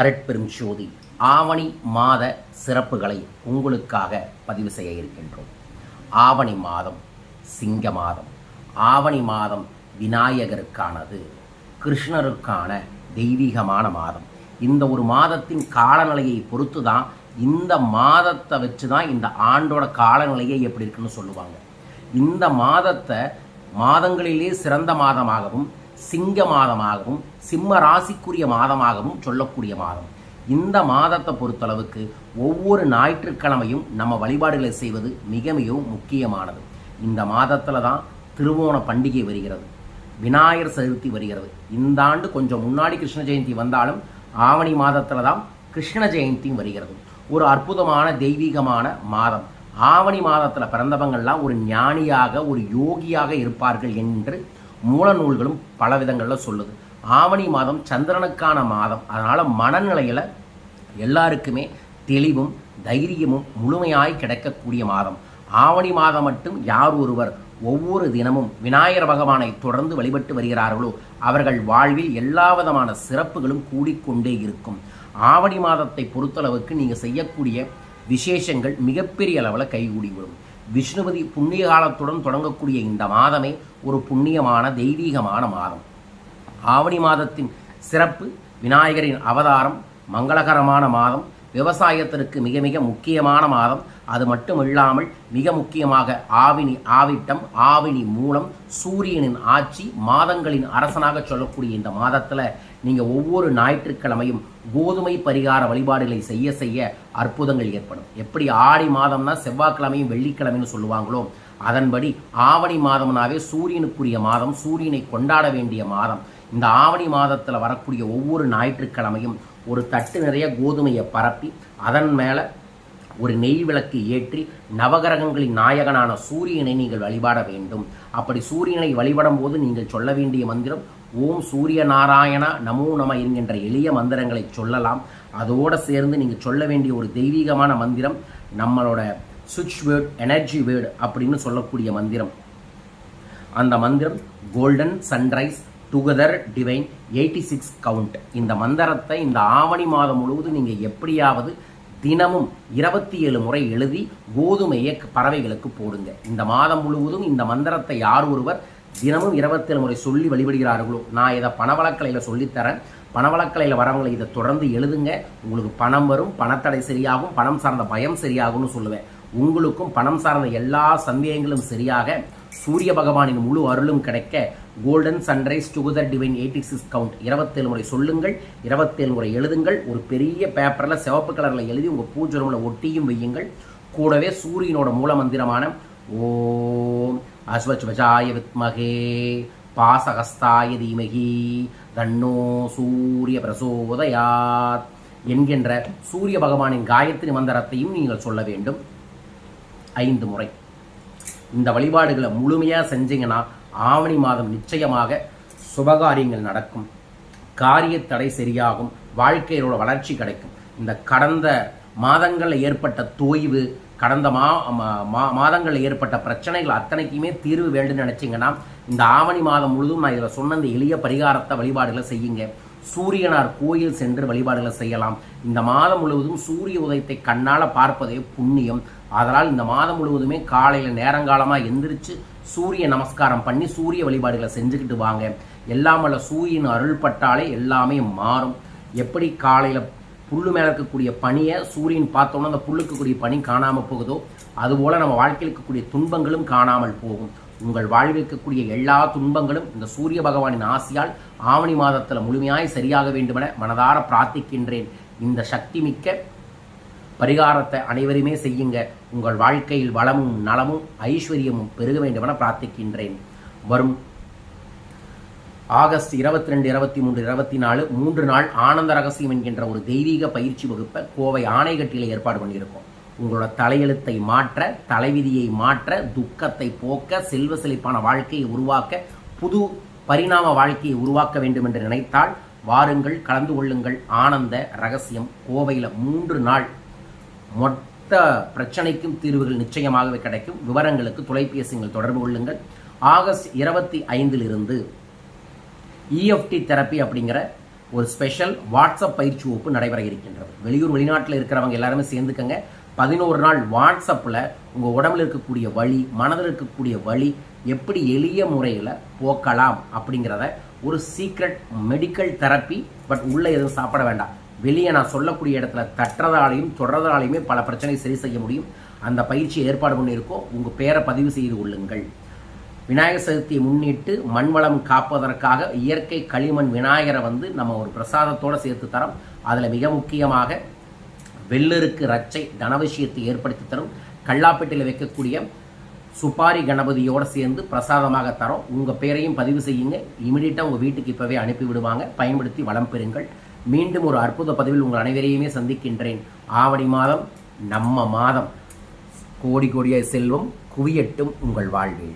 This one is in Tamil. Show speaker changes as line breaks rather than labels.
அரட்பெரும் ஜோதி ஆவணி மாத சிறப்புகளை உங்களுக்காக பதிவு செய்ய இருக்கின்றோம். ஆவணி மாதம் சிங்க மாதம். ஆவணி மாதம் விநாயகருக்கானது கிருஷ்ணருக்கான தெய்வீகமான மாதம். இந்த ஒரு மாதத்தின் காலநிலையை பொறுத்து தான் இந்த மாதத்தை வச்சு தான் இந்த ஆண்டோட காலநிலையை எப்படி இருக்குன்னு சொல்லுவாங்க. இந்த மாதத்தை மாதங்களிலே சிறந்த மாதமாகவும் சிங்க மாதமாகவும் சிம்ம ராசிக்குரிய மாதமாகவும் சொல்லக்கூடிய மாதம். இந்த மாதத்தை பொறுத்தளவுக்கு ஒவ்வொரு ஞாயிற்றுக்கிழமையும் நம்ம வழிபாடுகளை செய்வது மிக மிகவும் முக்கியமானது. இந்த மாதத்தில் தான் திருவோண பண்டிகை வருகிறது. விநாயகர் சதுர்த்தி வருகிறது. இந்த ஆண்டு கொஞ்சம் முன்னாடி கிருஷ்ண ஜெயந்தி வந்தாலும் ஆவணி மாதத்தில் தான் கிருஷ்ண ஜெயந்தியும் வருகிறது. ஒரு அற்புதமான தெய்வீகமான மாதம். ஆவணி மாதத்தில் பிறந்தவங்கள்லாம் ஒரு ஞானியாக ஒரு யோகியாக இருப்பார்கள் என்று மூல நூல்களும் பல விதங்களில் சொல்லுது. ஆவணி மாதம் சந்திரனுக்கான மாதம். அதனால் மனநிலையில் எல்லாருக்குமே தெளிவும் தைரியமும் முழுமையாய் கிடைக்கக்கூடிய மாதம். ஆவணி மாதம் மட்டும் யார் ஒருவர் ஒவ்வொரு தினமும் விநாயகர் பகவானை தொடர்ந்து வழிபட்டு வருகிறார்களோ அவர்கள் வாழ்வில் எல்லா விதமான சிறப்புகளும் கூடிக்கொண்டே இருக்கும். ஆவணி மாதத்தை பொறுத்தளவுக்கு நீங்கள் செய்யக்கூடிய விசேஷங்கள் மிகப்பெரிய அளவில் கைகூடிவிடும். விஷ்ணுபதி புண்ணிய காலத்துடன் தொடங்கக்கூடிய இந்த மாதமே ஒரு புண்ணியமான தெய்வீகமான மாதம். ஆவணி மாதத்தின் சிறப்பு விநாயகரின் அவதாரம் மங்களகரமான மாதம் விவசாயத்திற்கு மிக மிக முக்கியமான மாதம். அது மட்டும் இல்லாமல் மிக முக்கியமாக ஆவினி ஆவிட்டம் ஆவினி மூலம் சூரியனின் ஆட்சி மாதங்களின் அரசனாக சொல்லக்கூடிய இந்த மாதத்தில் நீங்கள் ஒவ்வொரு ஞாயிற்றுக்கிழமையும் கோதுமை பரிகார வழிபாடுகளை செய்ய செய்ய அற்புதங்கள் ஏற்படும். எப்படி ஆடி மாதம்னா செவ்வாய்க்கிழமையும் வெள்ளிக்கிழமைன்னு சொல்லுவாங்களோ அதன்படி ஆவணி மாதம்னாவே சூரியனுக்குரிய மாதம் சூரியனை கொண்டாட வேண்டிய மாதம். இந்த ஆவணி மாதத்தில் வரக்கூடிய ஒவ்வொரு ஞாயிற்றுக்கிழமையும் ஒரு தட்டு நிறைய கோதுமையை பரப்பி அதன் மேலே ஒரு நெய் விளக்கு ஏற்றி நவகிரகங்களின் நாயகனான சூரியனை நீங்கள் வழிபாட வேண்டும். அப்படி சூரியனை வழிபடும் போது நீங்கள் சொல்ல வேண்டிய மந்திரம் ஓம் சூரிய நாராயணா நமோ நம என்கின்ற எளிய மந்திரங்களை சொல்லலாம். அதோடு சேர்ந்து நீங்கள் சொல்ல வேண்டிய ஒரு தெய்வீகமான மந்திரம் நம்மளோட சுவிட்ச் வேர்டு எனர்ஜி வேர்டு அப்படின்னு சொல்லக்கூடிய மந்திரம். அந்த மந்திரம் golden sunrise together divine eighty six count இந்த மந்திரத்தை இந்த ஆவணி மாதம் முழுவதும் நீங்கள் எப்படியாவது தினமும் இருபத்தி ஏழு முறை எழுதி கோதுமையை பறவைகளுக்கு போடுங்க. இந்த மாதம் முழுவதும் இந்த மந்திரத்தை யார் ஒருவர் தினமும் இருபத்தேழு முறை சொல்லி வழிபடுகிறார்களோ நான் இதை பணவளக்கலையில் சொல்லித்தரேன். பணவளக்கலையில் வரவங்களை இதை தொடர்ந்து எழுதுங்க. உங்களுக்கு பணம் வரும் பணத்தடை சரியாகும் பணம் சார்ந்த பயம் சரியாகும்னு சொல்லுவேன். உங்களுக்கும் பணம் சார்ந்த எல்லா சந்தேகங்களும் சரியாக சூரிய பகவானின் முழு அருளும் கிடைக்க golden sunrise together divine eighty six count இருபத்தேழு முறை சொல்லுங்கள் இருபத்தேழு முறை எழுதுங்கள் ஒரு பெரிய பேப்பரில் சிவப்பு கலரில் எழுதி உங்கள் பூஜை ரூமில் ஒட்டியும் வையுங்கள். கூடவே சூரியனோட மூல மந்திரமான ஓம் அஸ்வச்வஜாய வித்மகே பாசகஸ்தாய தீமகி தன்னோ சூரிய பிரசோதயாத் என்கின்ற சூரிய பகவானின் காயத்ரி மந்திரத்தையும் நீங்கள் சொல்ல வேண்டும். ஐந்து முறை. இந்த வழிபாடுகளை முழுமையாக செஞ்சீங்கன்னா ஆவணி மாதம் நிச்சயமாக சுபகாரியங்கள் நடக்கும். காரிய தடை சரியாகும். வாழ்க்கையோட வளர்ச்சி கிடைக்கும். இந்த கடந்த மாதங்களில் ஏற்பட்ட தோய்வு கடந்த மா மாதங்களில் ஏற்பட்ட பிரச்சனைகள் அத்தனைக்குமே தீர்வு வேண்டும் நினச்சிங்கன்னா இந்த ஆவணி மாதம் முழுதும் நான் இதில் சொன்ன இந்த எளிய பரிகாரத்தை வழிபாடுகளை செய்யுங்க. சூரியனார் கோயில் சென்று வழிபாடுகளை செய்யலாம். இந்த மாதம் முழுவதும் சூரிய உதயத்தை கண்ணால் பார்ப்பதே புண்ணியம். அதனால் இந்த மாதம் முழுவதுமே காலையில் நேரங்காலமாக எந்திரிச்சு சூரிய நமஸ்காரம் பண்ணி சூரிய வழிபாடுகளை செஞ்சுக்கிட்டு வாங்க. எல்லாம் வல்ல சூரியன் அருள்பட்டாலே எல்லாமே மாறும். எப்படி காலையில் புல்லு மேலே இருக்கக்கூடிய பனியை சூரியன் பார்த்தோன்னா அந்த புல்லுக்கு கூடிய பனி காணாமல் போகுதோ அதுபோல் நம்ம வாழ்க்கையில் இருக்கக்கூடிய துன்பங்களும் காணாமல் போகும். உங்கள் வாழ்வில் இருக்கக்கூடிய எல்லா துன்பங்களும் இந்த சூரிய பகவானின் ஆசியால் ஆவணி மாதத்தில் முழுமையாய் சரியாக வேண்டுமென மனதார பிரார்த்திக்கின்றேன். இந்த சக்தி மிக்க பரிகாரத்தை அனைவருமே செய்யுங்க. உங்கள் வாழ்க்கையில் வளமும் நலமும் ஐஸ்வர்யமும் பெருக வேண்டுமென பிரார்த்திக்கின்றேன். வரும் ஆகஸ்ட் இருபத்தி ரெண்டு இருபத்தி மூன்று இருபத்தி நாலு மூன்று நாள் ஆனந்த ரகசியம் என்கின்ற ஒரு தெய்வீக பயிற்சி வகுப்பை கோவை ஆணைகட்டியில் ஏற்பாடு பண்ணியிருக்கோம். உங்களோட தலையெழுத்தை மாற்ற தலைவிதியை மாற்ற துக்கத்தை போக்க செல்வ செழிப்பான வாழ்க்கையை உருவாக்க புது பரிணாம வாழ்க்கையை உருவாக்க வேண்டும் என்று நினைத்தால் வாருங்கள் கலந்து கொள்ளுங்கள். ஆனந்த ரகசியம் கோவையில் மூன்று நாள். மொத்த பிரச்சனைக்கும் தீர்வுகள் நிச்சயமாகவே கிடைக்கும். விவரங்களுக்கு தொலைபேசிகள் தொடர்பு கொள்ளுங்கள். ஆகஸ்ட் இருபத்தி ஐந்திலிருந்து இஎஃப்டி தெரப்பி அப்படிங்கிற ஒரு ஸ்பெஷல் வாட்ஸ்அப் பயிற்சி வகுப்பு நடைபெற இருக்கின்றது. வெளியூர் வெளிநாட்டில் இருக்கிறவங்க எல்லாருமே சேர்ந்துக்கங்க. பதினோரு நாள் வாட்ஸ்அப்பில் உங்கள் உடம்புல இருக்கக்கூடிய வழி மனதில் இருக்கக்கூடிய வழி எப்படி எளிய முறையில் போக்கலாம் அப்படிங்கிறத ஒரு சீக்ரெட் மெடிக்கல் தெரப்பி பட் உள்ளே எதுவும் சாப்பிட வேண்டாம். வெளியே நான் சொல்லக்கூடிய இடத்துல தட்டுறதாலையும் தொடர்றதாலையுமே பல பிரச்சனை சரி செய்ய முடியும். அந்த பயிற்சியை ஏற்பாடு பண்ணியிருக்கோம் உங்கள் பேரை பதிவு செய்து கொள்ளுங்கள். விநாயகர் சதுர்த்தியை முன்னிட்டு மண்வளம் காப்பதற்காக இயற்கை களிமண் விநாயகரை வந்து நம்ம ஒரு பிரசாதத்தோடு சேர்த்து தரோம். அதில் மிக முக்கியமாக வெள்ளருக்கு ரச்சை தனவசியத்தை ஏற்படுத்தி தரும். கல்லாப்பேட்டையில் வைக்கக்கூடிய சுப்பாரி கணபதியோடு சேர்ந்து பிரசாதமாக தரோம். உங்கள் பேரையும் பதிவு செய்யுங்க. இமிடியட்டாக உங்கள் வீட்டுக்கு இப்போவே அனுப்பி விடுவாங்க. பயன்படுத்தி வளம் பெறுங்கள். மீண்டும் ஒரு அற்புத பதிவில் உங்கள் அனைவரையுமே சந்திக்கின்றேன். ஆவணி மாதம் நம்ம மாதம். கோடி கோடிய செல்வம் குவியட்டும் உங்கள் வாழ்வில்.